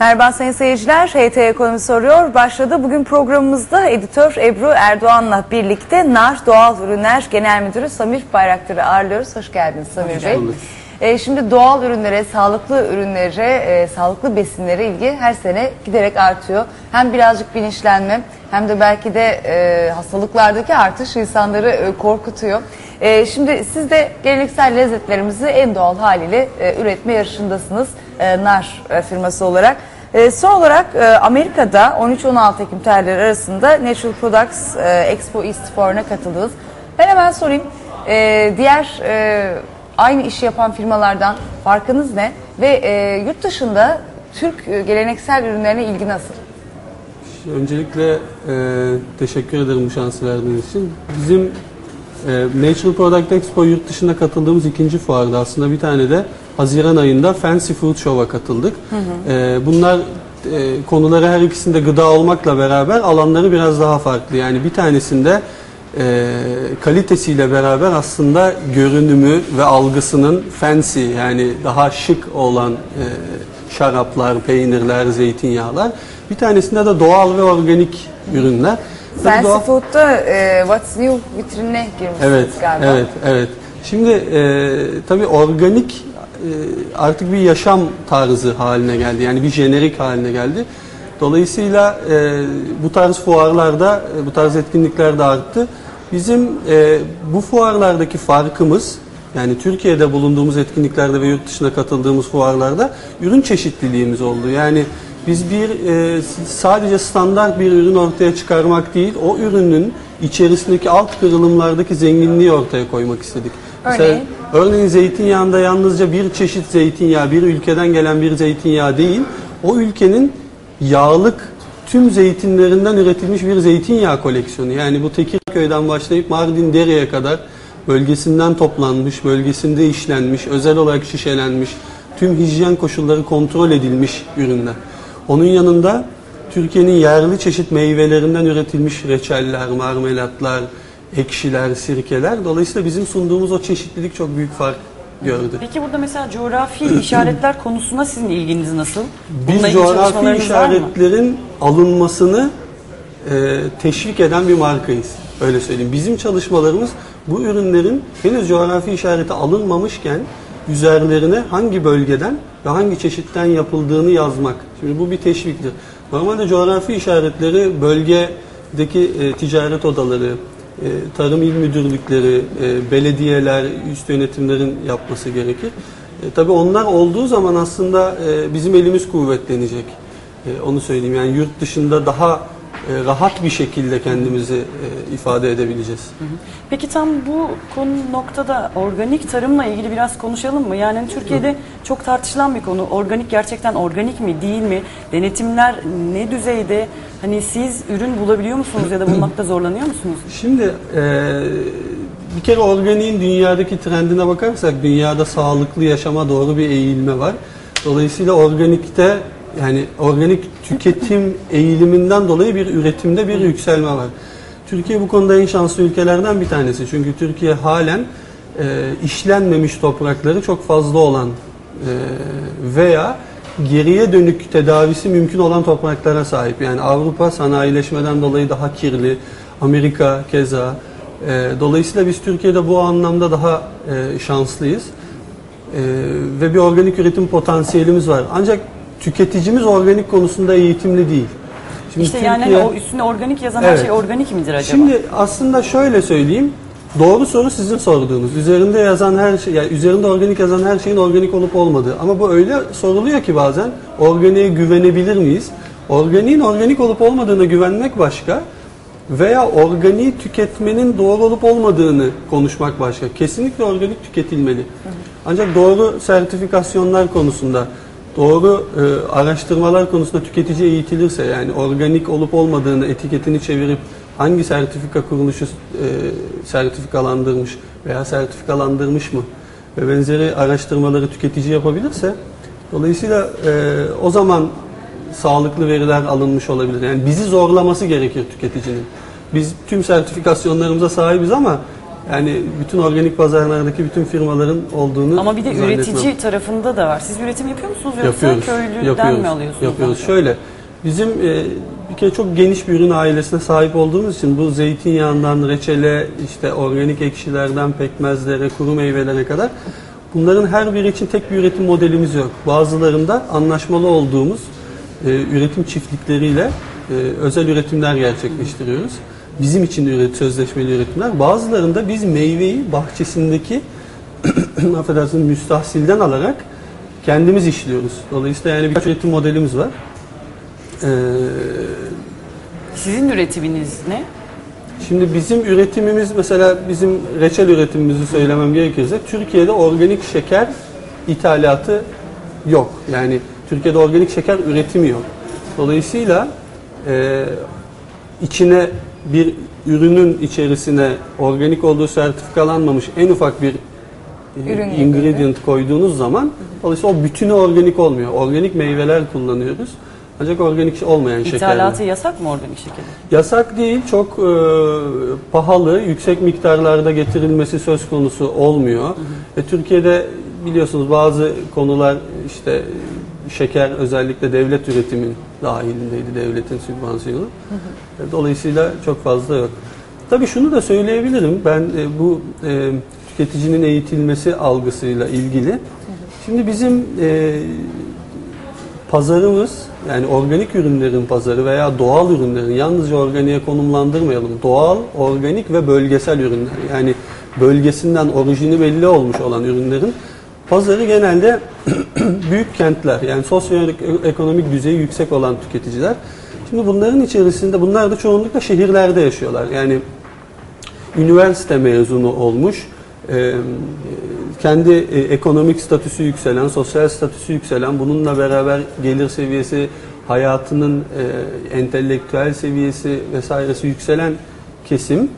Merhaba sayın seyirciler, HT Ekonomi soruyor. Başladı. Bugün programımızda editör Ebru Erdoğan'la birlikte NAR Doğal Ürünler Genel Müdürü Samir Bayraktar'ı ağırlıyoruz. Hoş geldiniz Samir Bey. E, şimdi doğal ürünlere, sağlıklı ürünlere, e, sağlıklı besinlere ilgi her sene giderek artıyor. Hem birazcık bilinçlenme hem de belki de e, hastalıklardaki artış insanları e, korkutuyor. E, şimdi siz de geleneksel lezzetlerimizi en doğal haliyle e, üretme yarışındasınız e, NAR e, firması olarak. E, son olarak e, Amerika'da 13-16 Ekim tarihleri arasında Natural Products e, Expo East Fuarı'na katıldınız. Ben hemen sorayım. E, diğer e, aynı işi yapan firmalardan farkınız ne? Ve e, yurt dışında Türk e, geleneksel ürünlerine ilgi nasıl? Öncelikle e, teşekkür ederim bu şansı verdiğiniz için. Bizim e, Natural Product Expo yurt dışında katıldığımız ikinci fuarda aslında bir tane de Haziran ayında Fancy Food Show'a katıldık. E, bunlar e, konuları her ikisinde gıda olmakla beraber alanları biraz daha farklı. Yani bir tanesinde e, kalitesiyle beraber aslında görünümü ve algısının fancy yani daha şık olan e, şaraplar, peynirler, zeytinyağlar. Bir tanesinde de doğal ve organik ürünler. Fancy doğal- Food'da e, What's New vitrine girmişsiniz Evet, galiba. evet, evet. Şimdi e, tabii organik artık bir yaşam tarzı haline geldi. Yani bir jenerik haline geldi. Dolayısıyla e, bu tarz fuarlarda, e, bu tarz etkinlikler de arttı. Bizim e, bu fuarlardaki farkımız, yani Türkiye'de bulunduğumuz etkinliklerde ve yurt dışına katıldığımız fuarlarda ürün çeşitliliğimiz oldu. Yani biz bir e, sadece standart bir ürün ortaya çıkarmak değil, o ürünün içerisindeki alt kırılımlardaki zenginliği ortaya koymak istedik. Örneğin? örneğin zeytinyağında yalnızca bir çeşit zeytinyağı, bir ülkeden gelen bir zeytinyağı değil, o ülkenin yağlık tüm zeytinlerinden üretilmiş bir zeytinyağı koleksiyonu. Yani bu Tekirdağ'dan başlayıp Mardin Dere'ye kadar bölgesinden toplanmış, bölgesinde işlenmiş, özel olarak şişelenmiş, tüm hijyen koşulları kontrol edilmiş ürünler. Onun yanında Türkiye'nin yerli çeşit meyvelerinden üretilmiş reçeller, marmelatlar, ekşiler, sirkeler. Dolayısıyla bizim sunduğumuz o çeşitlilik çok büyük fark gördü. Peki burada mesela coğrafi işaretler konusuna sizin ilginiz nasıl? Biz Bununla ilgili coğrafi çalışmalarınız var mı? işaretlerin alınmasını e, teşvik eden bir markayız. Öyle söyleyeyim. Bizim çalışmalarımız bu ürünlerin henüz coğrafi işareti alınmamışken üzerlerine hangi bölgeden ve hangi çeşitten yapıldığını yazmak. Şimdi bu bir teşviktir. Normalde coğrafi işaretleri bölgedeki e, ticaret odaları, e, tarım il müdürlükleri, e, belediyeler, üst yönetimlerin yapması gerekir. E, tabii onlar olduğu zaman aslında e, bizim elimiz kuvvetlenecek. E, onu söyleyeyim. Yani yurt dışında daha rahat bir şekilde kendimizi e, ifade edebileceğiz. Peki tam bu konu noktada organik tarımla ilgili biraz konuşalım mı? Yani Türkiye'de çok tartışılan bir konu. Organik gerçekten organik mi değil mi? Denetimler ne düzeyde? Hani siz ürün bulabiliyor musunuz ya da bulmakta zorlanıyor musunuz? Şimdi e, bir kere organiğin dünyadaki trendine bakarsak dünyada sağlıklı yaşama doğru bir eğilme var. Dolayısıyla organikte yani organik tüketim eğiliminden dolayı bir üretimde bir yükselme var. Türkiye bu konuda en şanslı ülkelerden bir tanesi. Çünkü Türkiye halen e, işlenmemiş toprakları çok fazla olan e, veya geriye dönük tedavisi mümkün olan topraklara sahip. Yani Avrupa sanayileşmeden dolayı daha kirli, Amerika keza. E, dolayısıyla biz Türkiye'de bu anlamda daha e, şanslıyız. E, ve bir organik üretim potansiyelimiz var. Ancak tüketicimiz organik konusunda eğitimli değil. Şimdi İşte yani hani o üstüne organik yazan her Evet. şey organik midir acaba? Şimdi aslında şöyle söyleyeyim. Doğru soru sizin sorduğunuz. Üzerinde yazan her şey, yani üzerinde organik yazan her şeyin organik olup olmadığı. Ama bu öyle soruluyor ki bazen organiğe güvenebilir miyiz? Organiğin organik olup olmadığına güvenmek başka veya organiği tüketmenin doğru olup olmadığını konuşmak başka. Kesinlikle organik tüketilmeli. Ancak doğru sertifikasyonlar konusunda doğru e, araştırmalar konusunda tüketici eğitilirse yani organik olup olmadığını etiketini çevirip hangi sertifika kuruluşu e, sertifikalandırmış veya sertifikalandırmış mı ve benzeri araştırmaları tüketici yapabilirse dolayısıyla e, o zaman sağlıklı veriler alınmış olabilir. Yani bizi zorlaması gerekir tüketicinin. Biz tüm sertifikasyonlarımıza sahibiz ama Yani bütün organik pazarlardaki bütün firmaların olduğunu Ama bir de zannetmem. üretici tarafında da var. Siz üretim yapıyor musunuz yoksa yapıyoruz. köylüden yapıyoruz, mi alıyorsunuz? Yapıyoruz. Şöyle bizim e, bir kere çok geniş bir ürün ailesine sahip olduğumuz için bu zeytinyağından reçele, işte organik ekşilerden pekmezlere, kuru meyvelere kadar bunların her biri için tek bir üretim modelimiz yok. Bazılarında anlaşmalı olduğumuz e, üretim çiftlikleriyle e, özel üretimler gerçekleştiriyoruz. Bizim için üret, sözleşmeli üretimler. Bazılarında biz meyveyi bahçesindeki affedersiniz müstahsilden alarak kendimiz işliyoruz. Dolayısıyla yani birkaç üretim modelimiz var. Ee, Sizin üretiminiz ne? şimdi bizim üretimimiz mesela bizim reçel üretimimizi söylemem gerekirse Türkiye'de organik şeker ithalatı yok. Yani Türkiye'de organik şeker üretimi yok. Dolayısıyla e, içine bir ürünün içerisine organik olduğu sertifikalanmamış en ufak bir e, Ürün ingredient koyduğunuz zaman dolayısıyla o bütünü organik olmuyor. Organik meyveler kullanıyoruz. Ancak organik olmayan şekerler. İthalatı yasak mı organik şekerin? Yasak değil, çok e, pahalı, yüksek miktarlarda getirilmesi söz konusu olmuyor. Ve Türkiye'de biliyorsunuz bazı konular işte şeker özellikle devlet üretimin dahilindeydi, devletin sübvansiyonu. Dolayısıyla çok fazla yok. Tabii şunu da söyleyebilirim, ben e, bu e, tüketicinin eğitilmesi algısıyla ilgili. Şimdi bizim e, pazarımız yani organik ürünlerin pazarı veya doğal ürünlerin yalnızca organiğe konumlandırmayalım. Doğal, organik ve bölgesel ürünler yani bölgesinden orijini belli olmuş olan ürünlerin pazarı genelde büyük kentler yani sosyoekonomik düzeyi yüksek olan tüketiciler. Şimdi bunların içerisinde bunlar da çoğunlukla şehirlerde yaşıyorlar. Yani üniversite mezunu olmuş, e, kendi e, ekonomik statüsü yükselen, sosyal statüsü yükselen, bununla beraber gelir seviyesi, hayatının e, entelektüel seviyesi vesairesi yükselen kesim,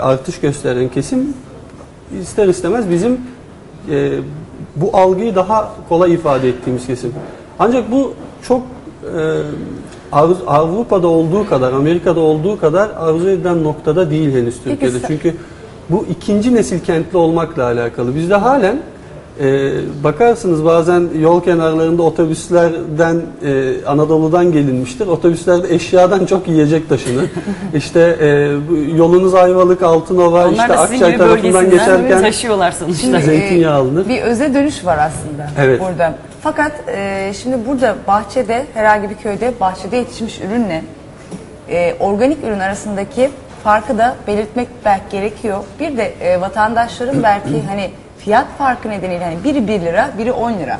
artış gösteren kesim ister istemez bizim bu algıyı daha kolay ifade ettiğimiz kesim. Ancak bu çok e, Av- Avrupa'da olduğu kadar, Amerika'da olduğu kadar arzu edilen noktada değil henüz Türkiye'de. Çünkü bu ikinci nesil kentli olmakla alakalı. Bizde halen e, bakarsınız bazen yol kenarlarında otobüslerden e, Anadolu'dan gelinmiştir. Otobüslerde eşyadan çok yiyecek taşınır. işte e, yolunuz Ayvalık, Altınova, Onlar işte da sizin Akçay gibi tarafından bölgesinden geçerken taşıyorlar sonuçta. Şimdi, Zeytinyağı e, alınır. Bir öze dönüş var aslında Evet. burada. Fakat e, şimdi burada bahçede herhangi bir köyde bahçede yetişmiş ürünle e, organik ürün arasındaki farkı da belirtmek belki gerekiyor. Bir de e, vatandaşların belki hani fiyat farkı nedeniyle hani biri 1 lira, biri 10 lira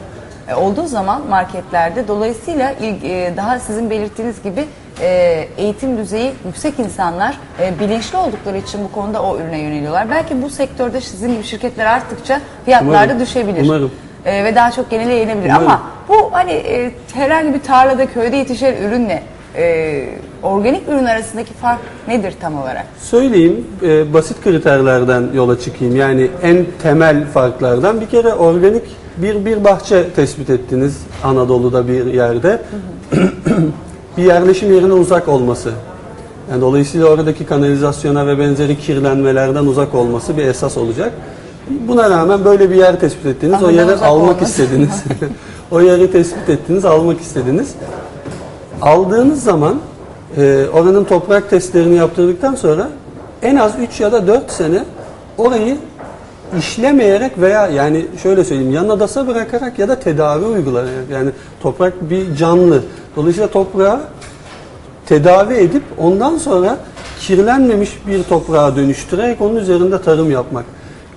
e, olduğu zaman marketlerde dolayısıyla il- e, daha sizin belirttiğiniz gibi e, eğitim düzeyi yüksek insanlar e, bilinçli oldukları için bu konuda o ürüne yöneliyorlar. Belki bu sektörde sizin gibi şirketler arttıkça fiyatlar da Umarım. düşebilir. Umarım. E, ve daha çok genele yayılabilir. Umarım. Ama bu hani e, herhangi bir tarlada köyde yetişen ürünle e, organik ürün arasındaki fark nedir tam olarak? Söyleyeyim, e, basit kriterlerden yola çıkayım. Yani en temel farklardan bir kere organik bir bir bahçe tespit ettiniz Anadolu'da bir yerde. bir yerleşim yerine uzak olması. Yani dolayısıyla oradaki kanalizasyona ve benzeri kirlenmelerden uzak olması bir esas olacak. Buna rağmen böyle bir yer tespit ettiniz. o Anadolu'dan yeri almak olması. istediniz. o yeri tespit ettiniz, almak istediniz. Aldığınız zaman e, oranın toprak testlerini yaptırdıktan sonra en az 3 ya da 4 sene orayı işlemeyerek veya yani şöyle söyleyeyim yan adasa bırakarak ya da tedavi uygulayarak yani toprak bir canlı. Dolayısıyla toprağı tedavi edip ondan sonra kirlenmemiş bir toprağa dönüştürerek onun üzerinde tarım yapmak.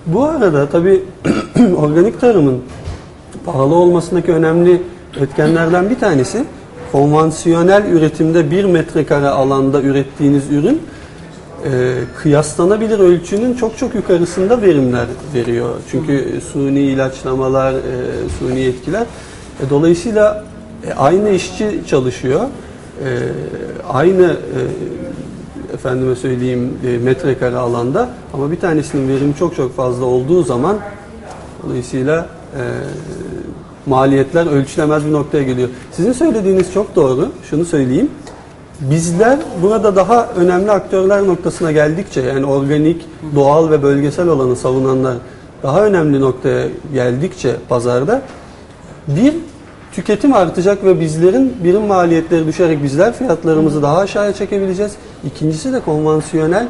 Bu arada tabii organik tarımın pahalı olmasındaki önemli etkenlerden bir tanesi konvansiyonel üretimde bir metrekare alanda ürettiğiniz ürün e, kıyaslanabilir ölçünün çok çok yukarısında verimler veriyor. Çünkü suni ilaçlamalar, e, suni etkiler. E, dolayısıyla e, aynı işçi çalışıyor. E, aynı e, efendime söyleyeyim e, metrekare alanda ama bir tanesinin verimi çok çok fazla olduğu zaman dolayısıyla e, maliyetler ölçülemez bir noktaya geliyor. Sizin söylediğiniz çok doğru. Şunu söyleyeyim. bizler burada daha önemli aktörler noktasına geldikçe yani organik, doğal ve bölgesel olanı savunanlar daha önemli noktaya geldikçe pazarda bir tüketim artacak ve bizlerin birim maliyetleri düşerek bizler fiyatlarımızı daha aşağıya çekebileceğiz. İkincisi de konvansiyonel.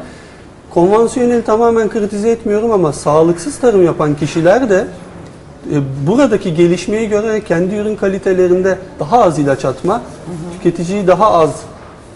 Konvansiyonel tamamen kritize etmiyorum ama sağlıksız tarım yapan kişiler de e, buradaki gelişmeyi görerek kendi ürün kalitelerinde daha az ilaç atma, tüketiciyi daha az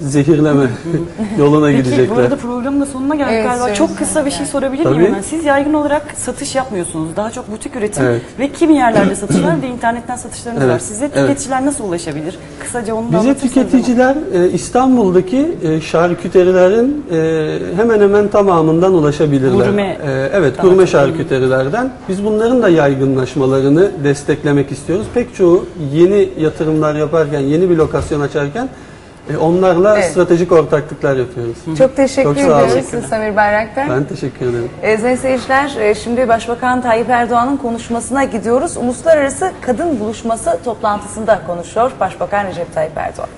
zehirleme yoluna Peki bu gidecekler. arada programın da sonuna geldik Evet, galiba. Çok kısa bir şey sorabilir Tabii. miyim hemen? Siz yaygın olarak satış yapmıyorsunuz. Daha çok butik üretim Evet. ve kimi yerlerde satış var ve internetten satışlarınız Evet, var. Size evet. tüketiciler nasıl ulaşabilir? Kısaca onu da Bize tüketiciler e, İstanbul'daki e, şarküterilerin e, hemen hemen tamamından ulaşabilirler. Gurme. E, evet, gurme şarküterilerden. Biz bunların da yaygınlaşmalarını desteklemek istiyoruz. Pek çoğu yeni yatırımlar yaparken, yeni bir lokasyon açarken e, onlarla Evet. stratejik ortaklıklar yapıyoruz. Çok teşekkür Çok sağ olun. ediyoruz Samir Bayraktar. Ben teşekkür ederim. Ee, sayın seyirciler, e, şimdi Başbakan Tayyip Erdoğan'ın konuşmasına gidiyoruz. Uluslararası Kadın Buluşması toplantısında konuşuyor Başbakan Recep Tayyip Erdoğan.